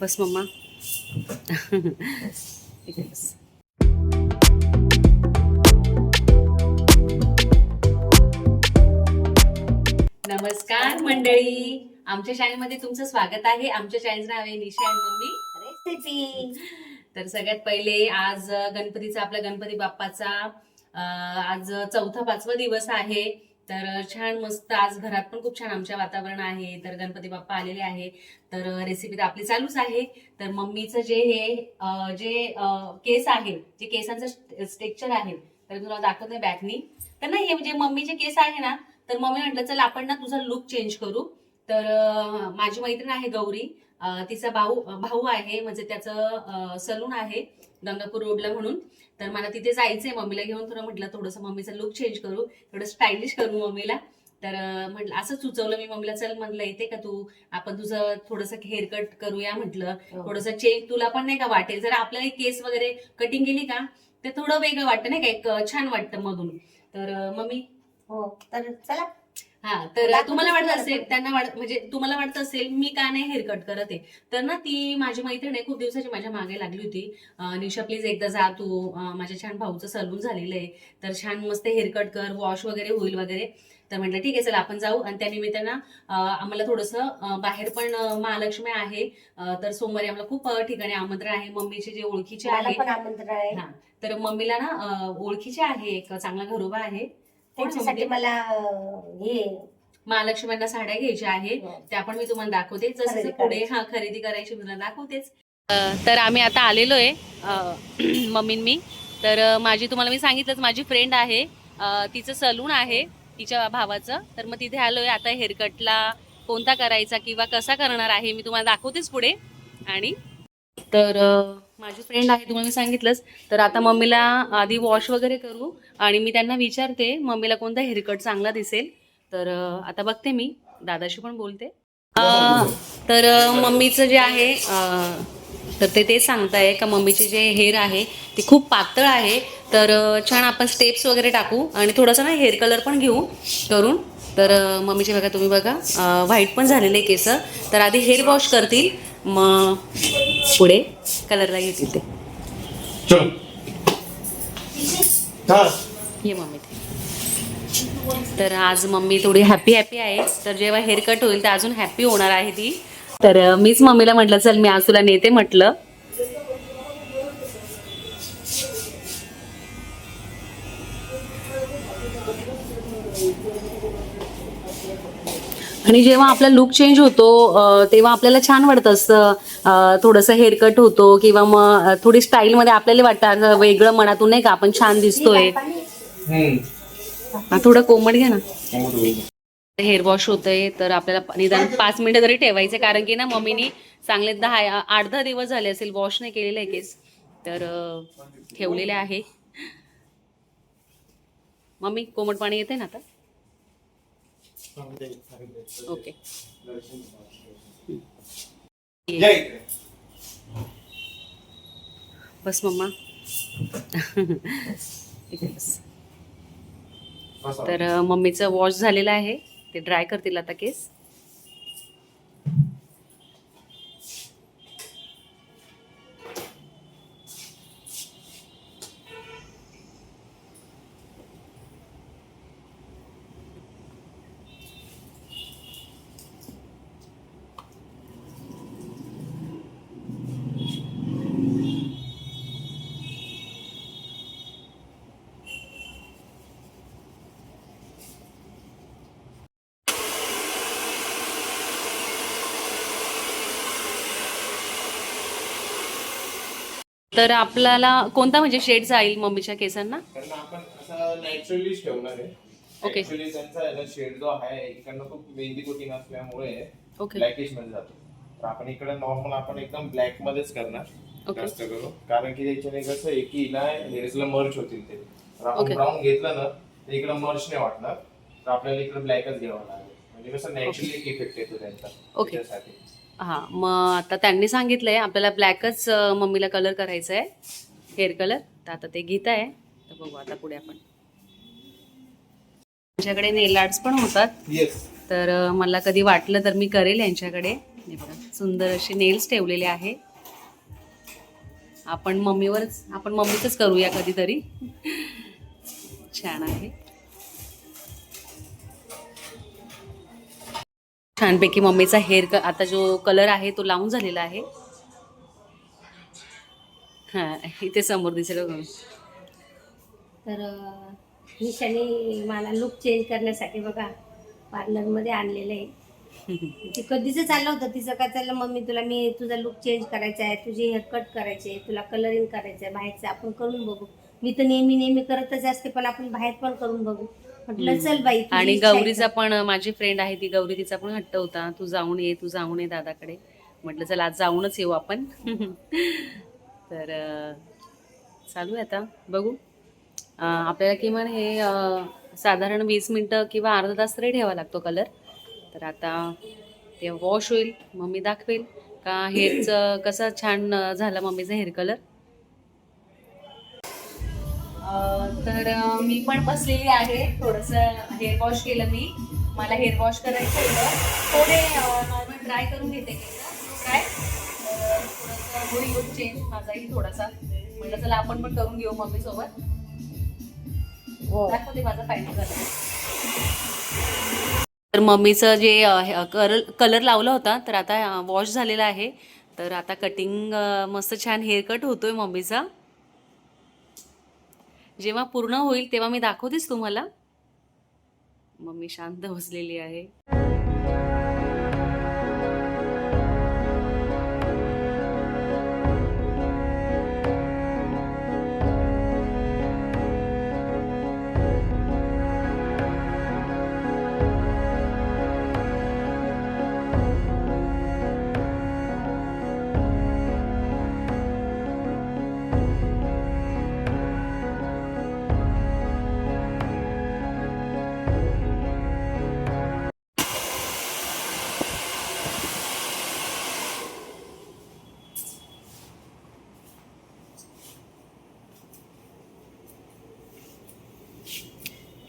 बस mamma. बस नमस्कार मंडळी. आमच्या चॅनलमध्ये तुमचं स्वागत आहे. आमच्या चॅनलचं नाव आहे निशा आणि मम्मी. रेसिपी तर सगळ्यात पहिले आज गणपतीचा आपल्या गणपती बाप्पाचा आज चौथा पाचवा दिवस आहे. तर छान मस्त आज घरात पण खूप छान आमच्या वातावरण आहे. तर गणपती बाप्पा आलेले आहे. तर रेसिपी तर आपली चालूच आहे. तर मम्मीचं जे हे जे केस आहे जे केसांचं स्ट्रेक्चर आहे तर तुला दाखवत नाही बॅकनी तर नाही हे म्हणजे मम्मीचे केस आहे ना तर मम्मी म्हटलं चल आपण ना तुझा लुक चेंज करू. तर माझी मैत्रीण आहे गौरी. तिचा भाऊ भाऊ आहे म्हणजे त्याचं सलून आहे गंगापूर रोडला म्हणून. तर मला तिथे जायचंय मम्मीला घेऊन थोडं म्हटलं थोडंसं मम्मीचं लुक चेंज करू थोडं स्टायलिश करू मम्मीला. तर म्हटलं असं सुचवलं मी मम्मीला चल म्हटलं येते का तू आपण तुझं थोडंसं हेअरकट करूया म्हटलं. थोडंसं चेंज तुला पण नाही का वाटेल? जर आपल्याला केस वगैरे कटिंग केली का ते थोडं वेगळं वाटतं नाही का एक छान वाटतं मधून. तर मम्मी. हो तर चला. हा तर तुम्हाला वाटत असेल. त्यांना वाटत म्हणजे तुम्हाला वाटत असेल मी का नाही हेअरकट करत आहे? तर ना ती माझी मैत्रीण आहे खूप दिवसाची माझ्या मागे लागली होती. निशा प्लीज एकदा जा तू. माझ्या छान भाऊचं सलून झालेलं आहे. तर छान मस्त हेअरकट कर वॉश वगैरे होईल वगैरे. तर म्हटलं ठीक आहे चला आपण जाऊ. आणि त्या निमित्तानं आम्हाला थोडंसं बाहेर पण महालक्ष्मी आहे. तर सोमवारी आम्हाला खूप ठिकाणी आमंत्रण आहे. मम्मीचे जे ओळखीचे आहे. हा तर मम्मीला ना ओळखीचे आहे एक चांगला घरोबा आहे. त्यांच्यासाठी मला अं, हे महालक्ष्म्यांना साड्या घ्यायच्या आहे त्या पण मी तुम्हाला दाखवते. जसं पुढे हा खरेदी करायची मी तुम्हाला दाखवतेच तर आम्ही आता आलेलो आहे मम्मीन मी. तर माझी तुम्हाला मी सांगितलंच माझी फ्रेंड आहे. तिचं सलून आहे तिच्या भावाचं. तर मग तिथे आलोय आता हेअरकटला कोणता करायचा किंवा कसा करणार आहे मी तुम्हाला दाखवतेच पुढे. आणि तर माझी फ्रेंड आहे तुम्हाला सांगितलंच तर आता मम्मीला आधी वॉश वगैरे करू आणि मी त्यांना विचारते मम्मीला कोणता हेअरकट चांगला दिसेल. तर आता बघते मी. दादाशी पण बोलते. तर मम्मीचं जे आहे तर ते तेच सांगताय का मम्मीचे जे हेअर आहे ते खूप पातळ आहे. तर छान आपण स्टेप्स वगैरे टाकू आणि थोडासा ना हेअर कलर पण घेऊ करून. तर मम्मीचे बघा तुम्ही बघा व्हाईट पण झालेले केस. तर आधी हेअर वॉश करतील मग पुढे कलरला घेतील ते. ये मम्मी ते. तर आज मम्मी थोडी हॅपी हॅपी आहे. तर जेव्हा हेअर कट होईल तर अजून हॅपी होणार आहे ती. तर मीच मम्मीला म्हटलं चल मी आज तुला नेते म्हटलं. आणि जेव्हा आपला लुक चेंज होतो तेव्हा आपल्याला छान वाटत असतं थोडंसं हेअरकट होतो किंवा मग थोडी स्टाईलमध्ये आपल्याला वाटतं वेगळं मनातून नाही का आपण छान दिसतोय. थोडं कोमट घ्या ना. हेअर वॉश होतंय तर आपल्याला निदान पाच मिनिटं तरी ठेवायचे कारण की ना मम्मीनी चांगले दहा आठ दहा दिवस झाले असेल वॉश नाही केलेले आहे केस. तर ठेवलेले आहे. मम्मी कोमट पाणी येते ना आता? ओके. बस मम्मा. तर मम्मीचं वॉश झालेलं आहे. ते ड्राय करतील आता केस. तर आपल्याला कोणता म्हणजे शेड जाईल मम्मीच्या केसांना? कारण आपण असं नॅचरलीच ठेवणार आहे. त्यांचा ना शेड जो आहे इकडनं खूप मेहंदी कोटिंग असल्यामुळे ओके ब्लॅकिशमध्ये जातो. तर आपण इकडे नॉर्मल आपण एकदम ब्लॅक मध्येच करणार. जास्त करून. कारण की त्याच्याने कसं आहे की हेअर्सला मर्च होतील ते. तर आपण. ब्राऊन घेतलं ना तर इकडे मर्च नाही वाटणार. तर आपल्याला इकडे ब्लॅकच घ्यावं लागेल. म्हणजे कसं नॅचरली इफेक्ट येतो त्यांचा. त्याच्यासाठी. हां मग आता त्यांनी सांगितलंय आपल्याला ब्लॅकच मम्मीला कलर करायचा आहे हेअर कलर तर आता ते घेत आहे तर बघू आता पुढे आपण. त्यांच्याकडे नेल आर्ट्स पण होतात. तर मला कधी वाटलं तर मी करेल यांच्याकडे. बघा सुंदर असे नेल्स ठेवलेले आहे. आपण मम्मीवरच आपण मम्मीचंच करूया कधीतरी. छान आहे. छानपैकी मम्मीचा हेअर क आता जो कलर आहे तो लावून झालेला आहे. हा इथे समोर दिसेल. तर निशाने मला लुक चेंज करण्यासाठी बघा पार्लरमध्ये आणलेलं आहे. ती कधीच चाललं होतं? तिचं काय चाललं? मम्मी तुला मी तुझा लुक चेंज करायचा आहे तुझे हेअर कट करायचे आहे, तुला कलरिंग करायचं आहे बाहेरचं आपण करून बघू. मी तर नेहमी नेहमी करतच असते पण आपण बाहेर पण करून बघू. म्हटलं हम्म. चल बाई तुझी आणि इच्छा आहे गौरीचा तर. पण माझी फ्रेंड आहे ती गौरी तिचा पण हट्ट होता. तू जाऊन ये तू जाऊन ये दादाकडे. म्हटलं चल आज जाऊनच येऊ आपण. तर अं, चालू आहे आता. बघू. अं, आपल्याला किमान हे अं, साधारण वीस मिनटं किंवा अर्धा तास तरी ठेवा लागतो कलर तर आता ते वॉश होईल मम्मी दाखवेल. का हेअरचं कसं छान अं, झालं मम्मीचं हेअर कलर तर मी पण बसलेली आहे. थोडंसं हेअर वॉश केलं मी. मला हेअर वॉश करायचं होतं. थोडे नॉर्मल ड्राय करून घेते काय? थोडंसं होईल लुक चेंज माझाही थोडासा. म्हटलं चला आपण पण करून घेऊ मम्मी सोबत हो. दाखवते माझा फायनल झाला. तर मम्मीचं जे कलर कलर लावला होता तर आता वॉश झालेला आहे. तर आता कटिंग मस्त छान हेअर कट होतोय मम्मीचा. जेव्हा पूर्ण होईल तेव्हा मी दाखवतेच तुम्हाला. मम्मी शांत बसलेली आहे.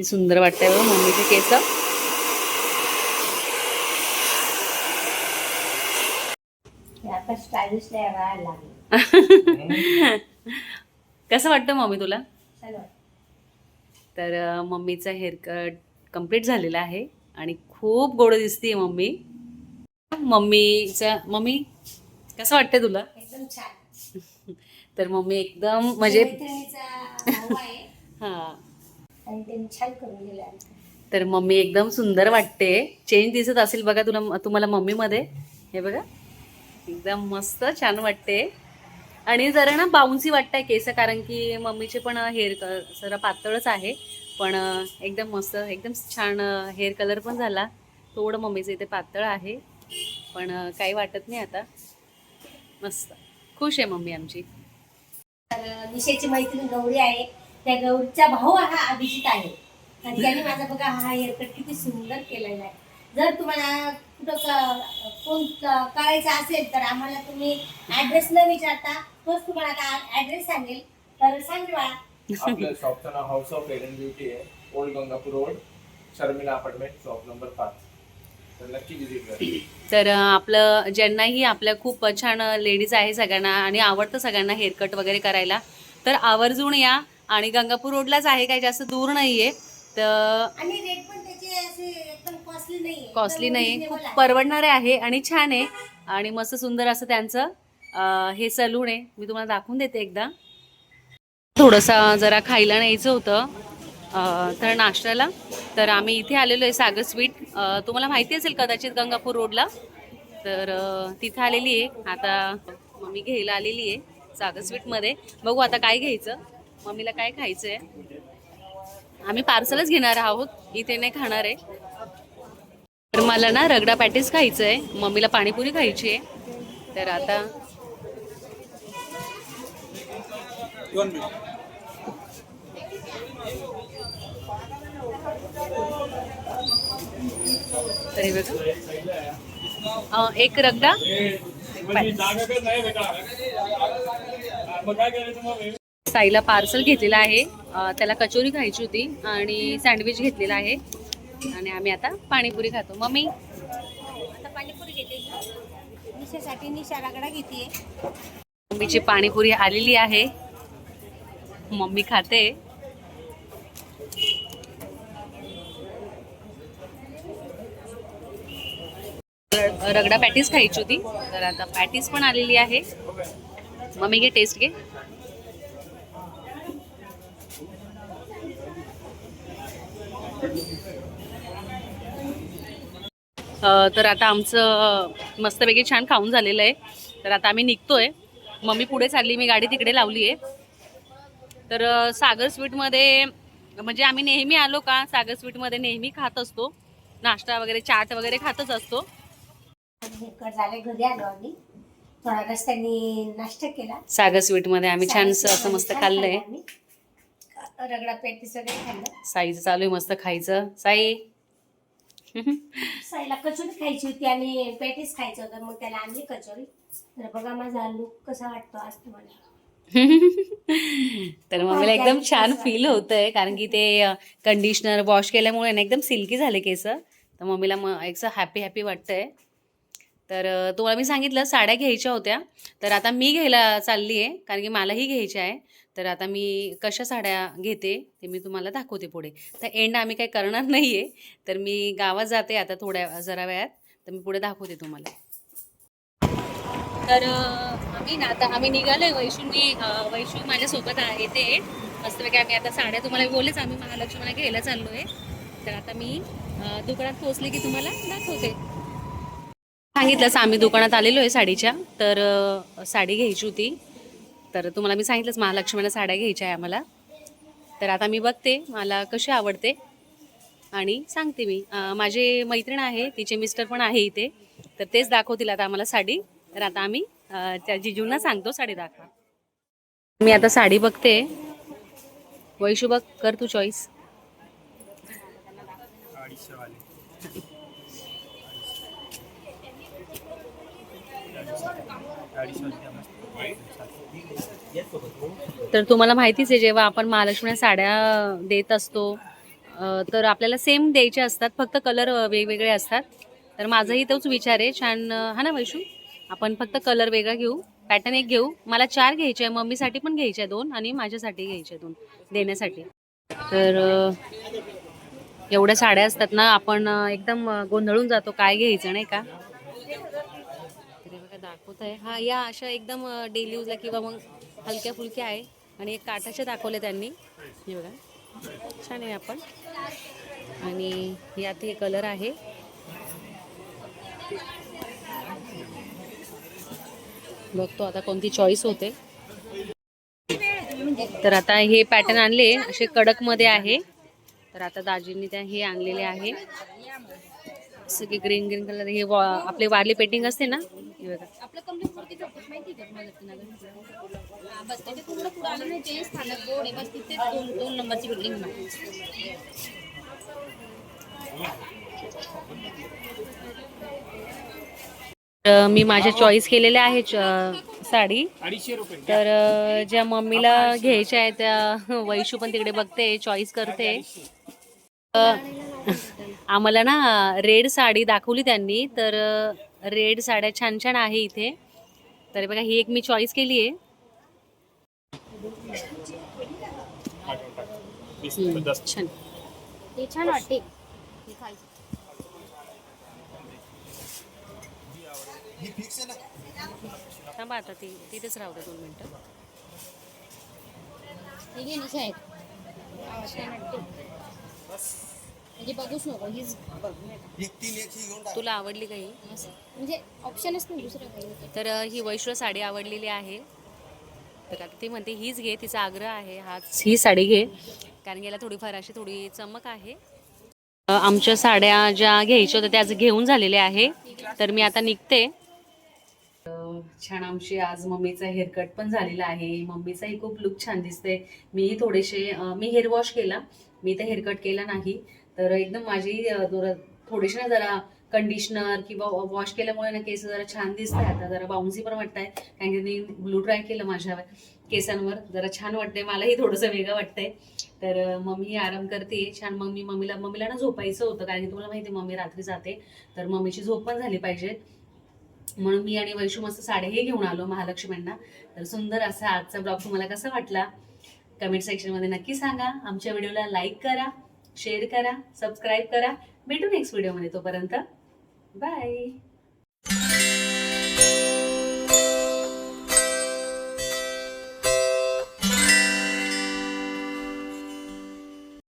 किती सुंदर वाटतंय बघ मम्मीचे केस. हे व्हायला लागले. कसं वाटतं मम्मी तुला. तर मम्मीचा हेअर कट कंप्लीट झालेला आहे आणि खूप गोड दिसते मम्मी. मम्मीचा मम्मी कसं वाटतंय तुला? एकदम छान. तर मम्मी एकदम म्हणजे हा. आणि त्यांनी छान करून दिलं. तर मम्मी एकदम सुंदर वाटते. चेंज दिसत असेल बघा तुला तुम्हाला मम्मीमध्ये. हे बघा. एकदम मस्त छान वाटते. आणि जरा ना बाउन्सी वाटतंय केस कारण की मम्मीचे पण हेअर जरा पातळच आहे. पण एकदम मस्त एकदम छान हेअर कलर पण झाला. थोडं मम्मीचं इथे पातळ आहे. पण काही वाटत नाही आता. मस्त. खुश आहे मम्मी आमची. तर निशेची मैत्रीण गौरी आहे. त्या गौरीचा भाऊ हा अभिजित आहे. आणि त्याने माझा बघा हा हेअरकट किती सुंदर केलेला आहे. जर तुम्हाला कुठं फोन करायचा असेल तर आम्हाला तुम्ही ऍड्रेस न विचारता तोच तुम्हाला ऍड्रेस सांगेल. तर सांग शॉपचं नाव हाऊस ऑफ एरन ब्युटी आहे. Old Gangapur road Sharmila apartment shop number पाच. तर आपलं ज्यांनाही आपल्या खूप छान लेडीज आहे सगळ्यांना आणि आवडतं सगळ्यांना हेअरकट वगैरे करायला तर आवर्जून या. आणि गंगापूर रोडलाच आहे काही जास्त दूर नाही आहे तर कॉस्टली नाही खूप परवडणारे आहे आणि छान आहे. आणि मस्त सुंदर असं त्यांचं हे सलून आहे. मी तुम्हाला दाखवून देते एकदा. थोडंसं जरा खायला न्यायचं होतं. तर नाश्त्याला. तर आम्ही इथे आलेलो आहे सागर स्वीट. तुम्हाला माहिती असेल कदाचित गंगापूर रोडला? तर तिथं आलेली आहे. आता मम्मी घ्यायला आलेली आहे सागर स्वीटमध्ये. बघू आता काय घ्यायचं. मम्मीला काय खायचं आहे आम्ही पार्सलच घेणार आहोत. इथे नाही खाणार आहे. तर मला ना रगडा पॅटीस खायचं आहे मम्मीला पाणीपुरी खायची आहे. तर आता तरी बघा. एक रगडा साईला पार्सल घेतलेलं आहे. त्याला कचोरी खायची होती आणि सँडविच घेतलेला आहे. आणि आम्ही आता पाणीपुरी खातो. मम्मी? आता पाणीपुरी घेते. निशासाठी निशा रगडा घेते मम्मीची पाणीपुरी आलेली आहे. मम्मी खाते. रगडा पॅटीस खायची होती. तर आता पॅटीस पण आलेली आहे. मम्मी घे टेस्ट घे. तर आता आमचं मस्तपैकी छान खाऊन झालेलं आहे. तर आता आम्ही निघतोय. मम्मी पुढे चालली मी गाडी तिकडे लावली आहे. तर सागर स्वीटमध्ये म्हणजे आम्ही नेहमी आलो का सागर स्वीटमध्ये नेहमी खात असतो. नाश्ता वगैरे चाट वगैरे खातच असतो. झाले घरी आलो आम्ही. थोडा रस्त्याने नाश्ता केला. सागर स्वीटमध्ये आम्ही छान असं मस्त छान खाल्लंय. रगडा पेटी सगळे खाल्लं. साईचं चालू आहे मस्त खायचं. साई. साईला कचोरी खायची होती आणि पॅटीस खायचं होतं मग त्याला आणली कचोरी. तर बघा माझा लुक कसा वाटतो आज तुम्हाला. तर मम्मीला एकदम छान फील होत आहे कारण की ते कंडिशनर वॉश केल्यामुळे ना एकदम सिल्की झाले केस. तर मम्मीला मग एक हॅपी हॅपी वाटतंय. तर तुम्हाला मी सांगितलं साड्या घ्यायच्या होत्या. तर आता मी घ्यायला चालली आहे कारण की मलाही घ्यायच्या आहे. तर आता मी कशा साड्या घेते ते मी तुम्हाला दाखवते पुढे. तर एंड आम्ही काही करणार नाही आहे तर मी गावात जाते आता थोड्या जरा वेळात. तर मी पुढे दाखवते तुम्हाला. तर आम्ही ना आता आम्ही निघालोय वैशू मी अ, वैशू माझ्यासोबत येते मस्तपैकी आम्ही आता साड्या तुम्हाला बोलेच आम्ही महालक्ष्मीला घ्यायला चाललो आहे तर आता मी दुकानात पोचले की तुम्हाला दाखवते. सांगितलंच आम्ही दुकानात आलेलो आहे साडीच्या. तर साडी घ्यायची होती. तर तुम्हाला मी सांगितलंच महालक्ष्मीला साड्या घ्यायच्या आहे आम्हाला. तर आता मी बघते मला कशी आवडते. आणि सांगते मी. माझे मैत्रीण आहे तिचे मिस्टर पण आहे इथे. तर तेच दाखवतील आता आम्हाला साडी. तर आता आम्ही त्या जिजूंना सांगतो साडी दाखवा. मी आता साडी बघते. वैशू बघ कर तू चॉईस तर तुम्हाला माहितीच आहे जेव्हा आपण महालक्ष्मी साड्या देत असतो तर आपल्याला सेम द्यायचे असतात फक्त कलर वेगवेगळे असतात. तर माझाही तोच विचार आहे छान हा ना वैशू? आपण फक्त कलर वेगळा घेऊ पॅटर्न एक घेऊ. मला चार घ्यायचे आहे मम्मीसाठी पण घ्यायचे आहे दोन आणि माझ्यासाठी घ्यायचे दोन देण्यासाठी. तर एवढ्या साड्या असतात ना आपण एकदम गोंधळून जातो काय घ्यायचं नाही का? दाखवत आहे. हा या अशा एकदम डेली यूजला किंवा मग हलक्या फुलक्या आहे. आणि एक काठाच्या दाखवले त्यांनी. हे बघा. छान आहे आपण. आणि यात हे कलर आहे. बघतो आता कोणती चॉईस होते. तर आता हे पॅटर्न आणले. असे कडकमध्ये आहे. तर आता दाजींनी त्या हे आणलेले आहे. सगळे ग्रीन ग्रीन कलर हे वा- आपले वारली पेंटिंग असते ना? आपलं कंप्लीट वरती झोपत माहिती का तुम्हाला नगर बस त्याच्या थोडं पुढं आलं ना जे स्थानक बोर्ड आहे बस तिथे दोन दोन नंबरची बिल्डिंग ना तर मी माझ्या चॉईस केलेल्या आहे च- साडी. तर ज्या मम्मीला घ्यायच्या आहे त्या वैशू पण तिकडे बघते चॉईस करते. आम्हाला ना रेड साडी दाखवली त्यांनी. तर रेड साड्या छान छान आहे इथे. तर बघा ही एक मी चॉईस केली आहे. छान. ते छान वाटते हे खायचं. थांबा आता ती तिथेच राहू दे दोन मिनटं. हे हा, म्हणजे बघूच नको हीच बघ नाही का? तुला आवडली काही असं. म्हणजे ऑप्शनच नाही दुसरं काही तर अ, ही वैश्व साडी आवडलेली आहे. तर आता ती म्हणते हीच घे तिचा आग्रह आहे हाच ही साडी घे. कारण याला थोडीफार अशी थोडी चमक आहे. अ, आमच्या साड्या ज्या घ्यायच्या होत्या त्या आज घेऊन झालेल्या आहे. तर मी आता निघते. छान आमची आज मम्मीचा हेअरकट पण झालेला आहे. मम्मीचाही खूप लुक छान दिसते मीही थोडेसे अ, मी हेअर वॉश केला. मी तर हेअरकट केला नाही. तर एकदम माझी थोडीशी थोडेसे ना जरा कंडिशनर किंवा वॉश केल्यामुळे ना केस जरा छान दिसत आहे आता जरा बाउन्सी पण वाटत आहे कारण की मी ब्लू ड्राय केलं माझ्या केसांवर. जरा छान वाटतंय. मलाही थोडंसं वेगळं वाटतंय. तर मम्मी आराम करते. छान मग मी मम्मीला मम्मीला ना झोपायचं होतं. कारण की तुम्हाला माहिती आहे, मम्मी रात्री जाते. तर मम्मीची झोप पण झाली पाहिजे. म्हणून मी आणि वैशू मस्त साड्याही घेऊन आलो महालक्ष्मींना. तर सुंदर असा आजचा ब्लॉग तुम्हाला कसा वाटला? कमेंट सेक्शनमध्ये नक्की सांगा. आमच्या व्हिडिओला लाईक करा. शेअर करा सबस्क्राईब करा. भेटू नेक्स्ट व्हिडिओमध्ये तोपर्यंत. बाय